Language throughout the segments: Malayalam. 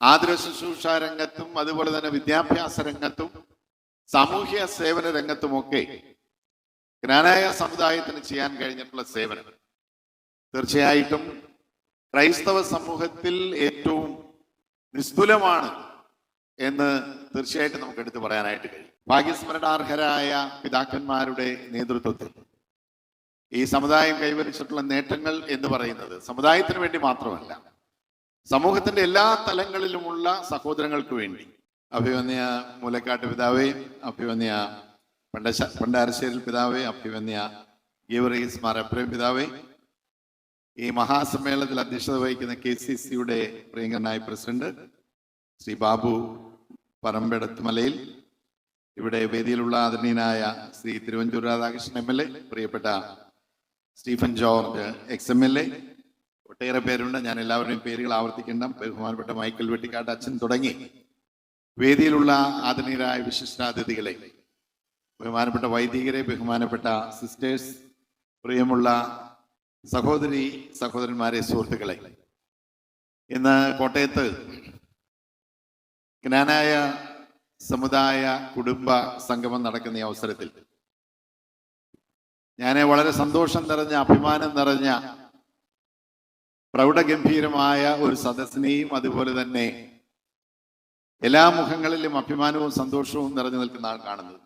ആതുര ശുശ്രൂഷ രംഗത്തും അതുപോലെ തന്നെ വിദ്യാഭ്യാസ രംഗത്തും സാമൂഹ്യ സേവന രംഗത്തുമൊക്കെ ജ്ഞാനായ സമുദായത്തിന് ചെയ്യാൻ കഴിഞ്ഞിട്ടുള്ള സേവനം. തീർച്ചയായിട്ടും ക്രൈസ്തവ സമൂഹത്തിൽ ഏറ്റവും നിസ്തുലമാണ് എന്ന് തീർച്ചയായിട്ടും നമുക്ക് എടുത്തു പറയാനായിട്ട് കഴിയും. ഭാഗ്യസ്മരണാർഹരായ പിതാക്കന്മാരുടെ നേതൃത്വത്തിൽ ഈ സമുദായം കൈവരിച്ചിട്ടുള്ള നേട്ടങ്ങൾ എന്ന് പറയുന്നത് സമുദായത്തിന് വേണ്ടി മാത്രമല്ല. സമൂഹത്തിന്റെ എല്ലാ തലങ്ങളിലുമുള്ള സഹോദരങ്ങൾക്ക് വേണ്ടി. അഭിവന്യ മൂലക്കാട്ട് പിതാവേ അഭിവന്യ പണ്ടശ പണ്ടാരശ്ശേരി പിതാവേ അഭിവന്യ ഗീവറീസ് മാറപ്രേം പിതാവേ. ഈ മഹാസമ്മേളനത്തിൽ അധ്യക്ഷത വഹിക്കുന്ന കെ സി സിയുടെ പ്രിയങ്കരനായ പ്രസിഡന്റ് ശ്രീ ബാബു പറമ്പെടത്തുമലയിൽ ഇവിടെ വേദിയിലുള്ള ആദരണീയനായ Shri Thiruvanchoor Radhakrishnan M L A പ്രിയപ്പെട്ട Stephen George ex M L A ഒട്ടേറെ പേരുണ്ട്. ഞാൻ എല്ലാവരുടെയും പേരുകൾ ആവർത്തിക്കേണ്ട. ബഹുമാനപ്പെട്ട മൈക്കൽ വെട്ടിക്കാട്ട് അച്ഛൻ തുടങ്ങി. വേദിയിലുള്ള ആദരണീയരായ വിശിഷ്ടാതിഥികളെ ബഹുമാനപ്പെട്ട വൈദികരെ ബഹുമാനപ്പെട്ട സിസ്റ്റേഴ്സ് പ്രിയമുള്ള സഹോദരി സഹോദരന്മാരെ സുഹൃത്തുക്കളെ. ഇന്ന് കോട്ടയത്ത് ജ്ഞാനായ സമുദായ കുടുംബ സംഗമം നടക്കുന്ന ഈ അവസരത്തിൽ. ഞാൻ വളരെ സന്തോഷം നിറഞ്ഞ അഭിമാനം നിറഞ്ഞ പ്രൗഢഗംഭീരമായ ഒരു സദസ്സിനെയും അതുപോലെ തന്നെ എല്ലാ മുഖങ്ങളിലും അഭിമാനവും സന്തോഷവും നിറഞ്ഞു നിൽക്കുന്ന ആൾ കാണുന്നത്.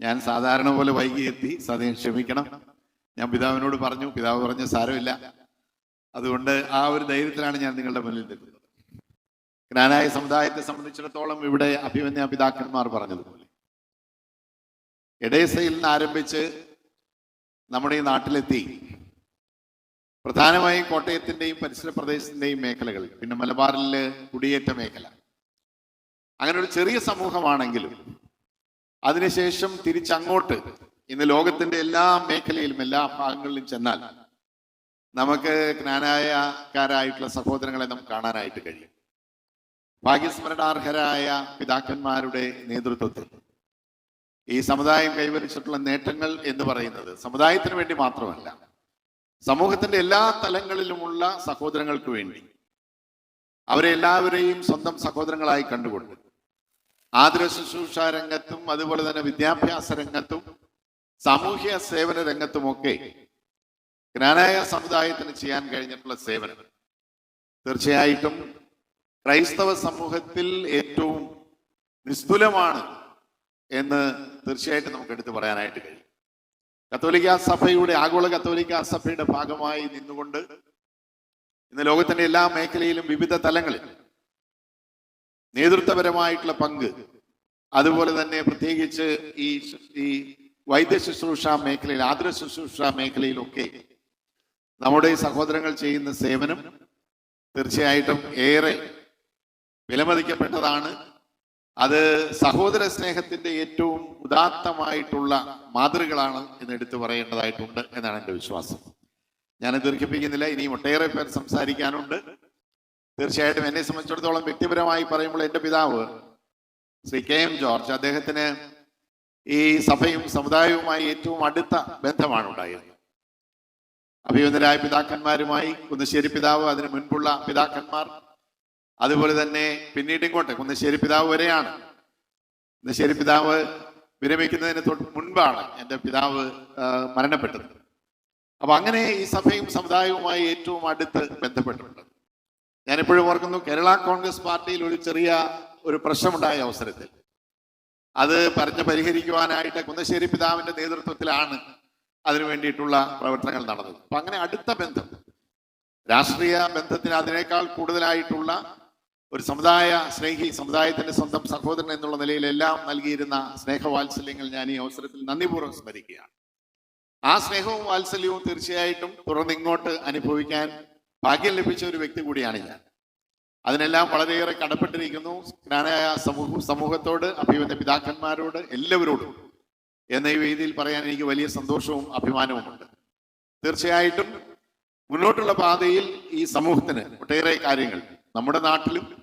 ഞാൻ സാധാരണ പോലെ വൈകി എത്തി സദയം ക്ഷമിക്കണം. ഞാൻ പിതാവിനോട് പറഞ്ഞു പിതാവ് പറഞ്ഞു സാരമില്ല. അതുകൊണ്ട് ആ ഒരു ധൈര്യത്തിലാണ് ഞാൻ നിങ്ങളുടെ മുന്നിൽ നിൽക്കുന്നത്. ജ്ഞാനായ സമുദായത്തെ സംബന്ധിച്ചിടത്തോളം ഇവിടെ അഭിമന്യ പിതാക്കന്മാർ പറഞ്ഞതുപോലെ. എഡേസയിൽ നിന്ന് ആരംഭിച്ച് നമ്മുടെ ഈ നാട്ടിലെത്തി. പ്രധാനമായും കോട്ടയത്തിന്റെയും പരിസര പ്രദേശത്തിന്റെയും മേഖലകൾ പിന്നെ മലബാറിലെ കുടിയേറ്റ മേഖല. അങ്ങനെ ഒരു ചെറിയ സമൂഹമാണെങ്കിലും അതിനുശേഷം തിരിച്ചങ്ങോട്ട് ഇന്ന് ലോകത്തിന്റെ എല്ലാ മേഖലയിലും എല്ലാ ഭാഗങ്ങളിലും ചെന്നാൽ നമുക്ക് ജ്ഞാനായക്കാരായിട്ടുള്ള സഹോദരങ്ങളെ നമുക്ക് കാണാനായിട്ട് കഴിയും. ഭാഗ്യസ്മരണാർഹരായ പിതാക്കന്മാരുടെ നേതൃത്വത്തിൽ ഈ സമുദായം കൈവരിച്ചിട്ടുള്ള നേട്ടങ്ങൾ എന്ന് പറയുന്നത് സമുദായത്തിന് വേണ്ടി മാത്രമല്ല സമൂഹത്തിന്റെ എല്ലാ തലങ്ങളിലുമുള്ള സഹോദരങ്ങൾക്ക് വേണ്ടി. അവരെ എല്ലാവരെയും സ്വന്തം സഹോദരങ്ങളായി കണ്ടുകൊണ്ട്. ആതുര ശുശ്രൂഷ രംഗത്തും അതുപോലെ തന്നെ വിദ്യാഭ്യാസ രംഗത്തും സാമൂഹ്യ സേവന രംഗത്തുമൊക്കെ ജ്ഞാനായ സമുദായത്തിന് ചെയ്യാൻ കഴിഞ്ഞിട്ടുള്ള സേവനം. തീർച്ചയായിട്ടും ക്രൈസ്തവ സമൂഹത്തിൽ ഏറ്റവും നിസ്തുലമാണ് എന്ന് തീർച്ചയായിട്ടും നമുക്ക് എടുത്തു പറയാനായിട്ട് കഴിയും. കത്തോലിക്ക സഭയുടെ ആഗോള കത്തോലിക്ക സഭയുടെ ഭാഗമായി നിന്നുകൊണ്ട് ഇന്ന് ലോകത്തിന്റെ എല്ലാ മേഖലയിലും വിവിധ തലങ്ങളിൽ നേതൃത്വപരമായിട്ടുള്ള പങ്ക് അതുപോലെ തന്നെ പ്രത്യേകിച്ച് ഈ ഈ വൈദ്യ ശുശ്രൂഷ മേഖലയിൽ ആതുര ശുശ്രൂഷ മേഖലയിലൊക്കെ നമ്മുടെ സഹോദരങ്ങൾ ചെയ്യുന്ന സേവനം തീർച്ചയായിട്ടും ഏറെ വിലമതിക്കപ്പെട്ടതാണ്. അത് സഹോദര സ്നേഹത്തിന്റെ ഏറ്റവും ഉദാത്തമായിട്ടുള്ള മാതൃകളാണ് എന്ന് എടുത്തു പറയേണ്ടതായിട്ടുണ്ട് എന്നാണ് എന്റെ വിശ്വാസം. ഞാൻ ദീർഘിപ്പിക്കുന്നില്ല ഇനിയും ഒട്ടേറെ പേർ സംസാരിക്കാനുണ്ട്. തീർച്ചയായിട്ടും എന്നെ സംബന്ധിച്ചിടത്തോളം വ്യക്തിപരമായി പറയുമ്പോൾ എന്റെ പിതാവ് ശ്രീ കെ എം ജോർജ് അദ്ദേഹത്തിന് ഈ സഭയും സമുദായവുമായി ഏറ്റവും അടുത്ത ബന്ധമാണ് ഉണ്ടായിരുന്നത് അഭിയുന്നരായ പിതാക്കന്മാരുമായി കുന്നശ്ശേരി പിതാവ് അതിന് മുൻപുള്ള പിതാക്കന്മാർ അതുപോലെ തന്നെ പിന്നീട് ഇങ്ങോട്ട് കുന്നശ്ശേരി പിതാവ് വരെയാണ്. കുന്നശ്ശേരി പിതാവ് വിരമിക്കുന്നതിന് തൊട്ട് മുൻപാണ് എന്റെ പിതാവ് മരണപ്പെട്ടത്. അപ്പൊ അങ്ങനെ ഈ സഭയും സമുദായവുമായി ഏറ്റവും അടുത്ത് ബന്ധപ്പെട്ടിട്ടുണ്ട്. ഞാനിപ്പോഴും ഓർക്കുന്നു കേരള കോൺഗ്രസ് പാർട്ടിയിൽ ഒരു ചെറിയ ഒരു പ്രശ്നമുണ്ടായ അവസരത്തിൽ. അത് പറഞ്ഞ് പരിഹരിക്കുവാനായിട്ട് കുന്നശ്ശേരി പിതാവിന്റെ നേതൃത്വത്തിലാണ് അതിനു വേണ്ടിയിട്ടുള്ള പ്രവർത്തനങ്ങൾ നടന്നത്. അപ്പൊ അങ്ങനെ അടുത്ത ബന്ധം രാഷ്ട്രീയ ബന്ധത്തിന് അതിനേക്കാൾ കൂടുതലായിട്ടുള്ള ഒരു സമുദായ സ്നേഹി സമുദായത്തിന്റെ സ്വന്തം സഹോദരൻ എന്നുള്ള നിലയിൽ എല്ലാം നൽകിയിരുന്ന സ്നേഹവാത്സല്യങ്ങൾ ഞാൻ ഈ അവസരത്തിൽ നന്ദിപൂർവം സ്മരിക്കുകയാണ്. ആ സ്നേഹവും വാത്സല്യവും തീർച്ചയായിട്ടും തുറന്നിങ്ങോട്ട് അനുഭവിക്കാൻ ഭാഗ്യം ലഭിച്ച ഒരു വ്യക്തി കൂടിയാണ് ഞാൻ. അതിനെല്ലാം വളരെയേറെ കടപ്പെട്ടിരിക്കുന്നു. ജ്ഞാനായ സമൂഹ സമൂഹത്തോട് അഭിവന്ദ പിതാക്കന്മാരോട് എല്ലാവരോടും എന്ന ഈ വേദിയിൽ പറയാൻ എനിക്ക് വലിയ സന്തോഷവും അഭിമാനവുമുണ്ട്. തീർച്ചയായിട്ടും മുന്നോട്ടുള്ള പാതയിൽ ഈ സമൂഹത്തിന് ഒട്ടേറെ കാര്യങ്ങൾ നമ്മുടെ നാട്ടിലും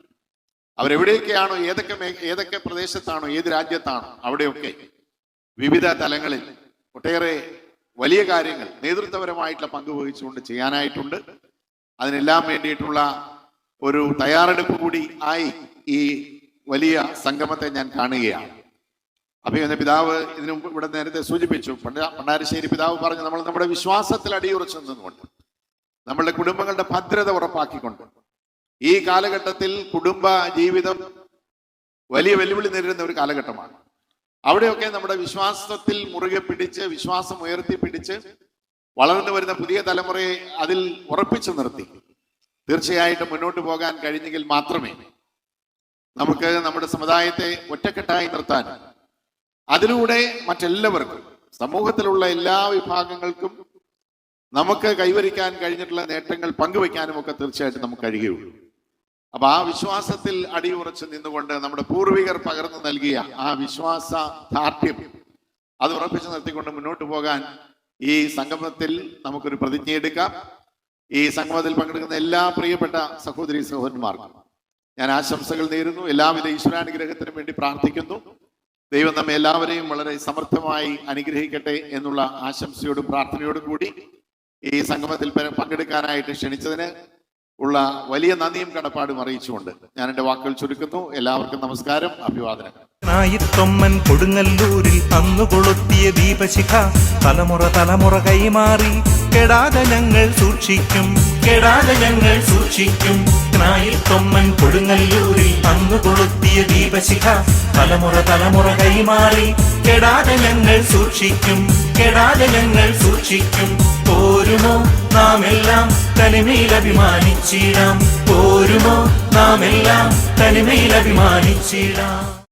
അവരെവിടെയൊക്കെയാണോ ഏതൊക്കെ ഏതൊക്കെ പ്രദേശത്താണോ ഏത് രാജ്യത്താണോ അവിടെയൊക്കെ വിവിധ തലങ്ങളിൽ ഒട്ടേറെ വലിയ കാര്യങ്ങൾ നേതൃത്വപരമായിട്ടുള്ള പങ്ക് വഹിച്ചുകൊണ്ട് ചെയ്യാനായിട്ടുണ്ട്. അതിനെല്ലാം വേണ്ടിയിട്ടുള്ള ഒരു തയ്യാറെടുപ്പ് കൂടി ആയി ഈ വലിയ സംഗമത്തെ ഞാൻ കാണുകയാണ്. അഭിമന്യ പിതാവ് ഇതിനു മുമ്പ് ഇവിടെ നേരത്തെ സൂചിപ്പിച്ചു പണ്ട പണ്ടാരശ്ശേരി പിതാവ് പറഞ്ഞു നമ്മൾ നമ്മുടെ വിശ്വാസത്തിൽ അടിയുറച്ചു നിന്നുകൊണ്ട് നമ്മളുടെ കുടുംബങ്ങളുടെ ഭദ്രത ഉറപ്പാക്കിക്കൊണ്ട് ഈ കാലഘട്ടത്തിൽ കുടുംബ ജീവിതം വലിയ വെല്ലുവിളി നേരിടുന്ന ഒരു കാലഘട്ടമാണ്. അവിടെയൊക്കെ നമ്മുടെ വിശ്വാസത്തിൽ മുറുകെ പിടിച്ച് വിശ്വാസം ഉയർത്തിപ്പിടിച്ച് വളർന്നു വരുന്ന പുതിയ തലമുറയെ അതിൽ ഉറപ്പിച്ചു നിർത്തി. തീർച്ചയായിട്ടും മുന്നോട്ട് പോകാൻ കഴിഞ്ഞെങ്കിൽ മാത്രമേ നമുക്ക് നമ്മുടെ സമുദായത്തെ ഒറ്റക്കെട്ടായി നിർത്താൻ അതിലൂടെ മറ്റെല്ലാവർക്കും സമൂഹത്തിലുള്ള എല്ലാ വിഭാഗങ്ങൾക്കും നമുക്ക് കൈവരിക്കാൻ കഴിഞ്ഞിട്ടുള്ള നേട്ടങ്ങൾ പങ്കുവയ്ക്കാനും ഒക്കെ തീർച്ചയായിട്ടും നമുക്ക് കഴിയുകയുള്ളൂ. അപ്പൊ ആ വിശ്വാസത്തിൽ അടിയുറച്ച് നിന്നുകൊണ്ട് നമ്മുടെ പൂർവികർ പകർന്നു നൽകിയ ആ വിശ്വാസ ദാർഢ്യം അത് ഉറപ്പിച്ചു നിർത്തിക്കൊണ്ട് മുന്നോട്ട് പോകാൻ ഈ സംഗമത്തിൽ നമുക്കൊരു പ്രതിജ്ഞ എടുക്കാം. ഈ സംഗമത്തിൽ പങ്കെടുക്കുന്ന എല്ലാ പ്രിയപ്പെട്ട സഹോദരി സഹോദരന്മാർക്കും ഞാൻ ആശംസകൾ നേരുന്നു. എല്ലാവിധ ഈശ്വരാനുഗ്രഹത്തിനും വേണ്ടി പ്രാർത്ഥിക്കുന്നു. ദൈവം നമ്മെ എല്ലാവരെയും വളരെ സമർത്ഥമായി അനുഗ്രഹിക്കട്ടെ എന്നുള്ള ആശംസയോടും പ്രാർത്ഥനയോടും കൂടി ഈ സംഗമത്തിൽ പങ്കെടുക്കാനായിട്ട് ക്ഷണിച്ചതിന് ഉള്ള വലിയ നന്ദിയും കടപ്പാടും അറിയിച്ചുകൊണ്ട് ഞാൻ എന്റെ വാക്കുകൾ ചുരുക്കുന്നു. എല്ലാവർക്കും നമസ്കാരം അഭിവാദനം നായിത്തൊമ്മൻ കൊടുങ്ങല്ലൂരിൽ അന്നു കൊളുത്തിയ ദീപശിഖ തലമുറ തലമുറ കൈമാറി കെടാതെ ഞങ്ങൾ സൂക്ഷിക്കും കെടാതെ ഞങ്ങൾ സൂക്ഷിക്കും. നായിത്തൊമ്മൻ കൊടുങ്ങല്ലൂരിൽ അന്നു കൊളുത്തിയ ദീപശിഖ തലമുറ തലമുറ കൈമാറി കെടാതെ ഞങ്ങൾ സൂക്ഷിക്കും കെടാതെ ഞങ്ങൾ സൂക്ഷിക്കും. പോരുമോ? നാം എല്ലാം തനിമയിൽ അഭിമാനിച്ചിടാം. പോരുമോ? നാം എല്ലാം തനിമയിൽ അഭിമാനിച്ചിടാം.